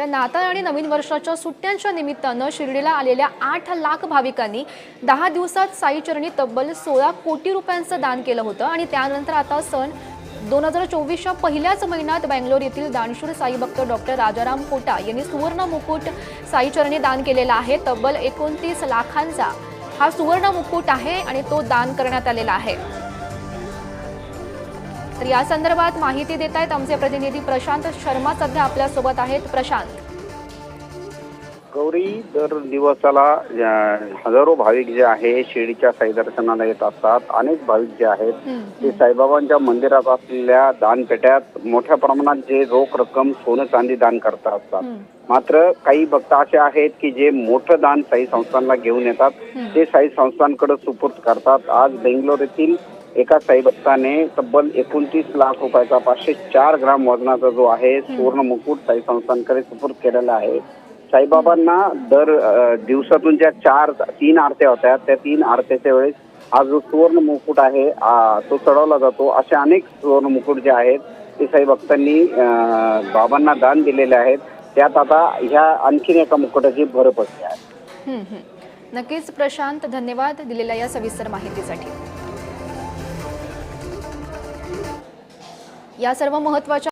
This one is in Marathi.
तर नाताळ आणि नवीन वर्षाच्या सुट्ट्यांच्या निमित्तानं शिर्डीला आलेल्या आठ लाख भाविकांनी दहा दिवसात साईचरणी तब्बल सोळा कोटी रुपयांचं दान केलं होतं. आणि त्यानंतर आता सण दोन हजार चोवीसच्या पहिल्याच महिन्यात बँगलोर येथील दानशूर साई भक्त डॉक्टर राजाराम कोटा यांनी सुवर्ण मुकुट साईचरणी दान केलेला आहे. तब्बल एकोणतीस लाखांचा हा सुवर्ण मुकुट आहे आणि तो दान करण्यात आलेला आहे. तर या संदर्भात माहिती देत आहेत आमचे प्रतिनिधी प्रशांत शर्मा सध्या आपल्यासोबत आहेत. प्रशांत. गौरी दर दिवसाला हजारो भाविक जे आहे शिर्डीच्या साई दर्शनाला येत असतात. अनेक भाविक जे आहेत ते साईबाबांच्या मंदिरात असलेल्या दानपेट्यात मोठ्या प्रमाणात जे रोख रक्कम सोनं चांदी दान करत असतात मात्र काही भक्त असे आहेत की जे मोठं दान साई संस्थानला घेऊन येतात. ते साई संस्थांकडे सुपूर्द करतात. आज बेंगलोर येथील एका साई भक्ताने तब्बल एकोणतीस लाख रुपयाचा पाचशे चार ग्राम वजनाचा जो आहे सुवर्ण मुकुट साई संस्थांकडे सुपूर्द केलेला आहे. साईबाबांना दर दिवसातून ज्या चार तीन आरत्या होत्या त्या तीन आरत्याच्या वेळेस हा जो सुवर्ण मुकुट आहे तो चढवला जातो. असे अनेक सुवर्ण मुकुट जे आहेत ते साई भक्तांनी बाबांना दान दिलेले आहेत. त्यात आता ह्या आणखीन एका मुकुटाची भर पडली आहे. नक्कीच प्रशांत धन्यवाद दिलेल्या या सविस्तर माहितीसाठी. या सर्व महत्त्वाच्या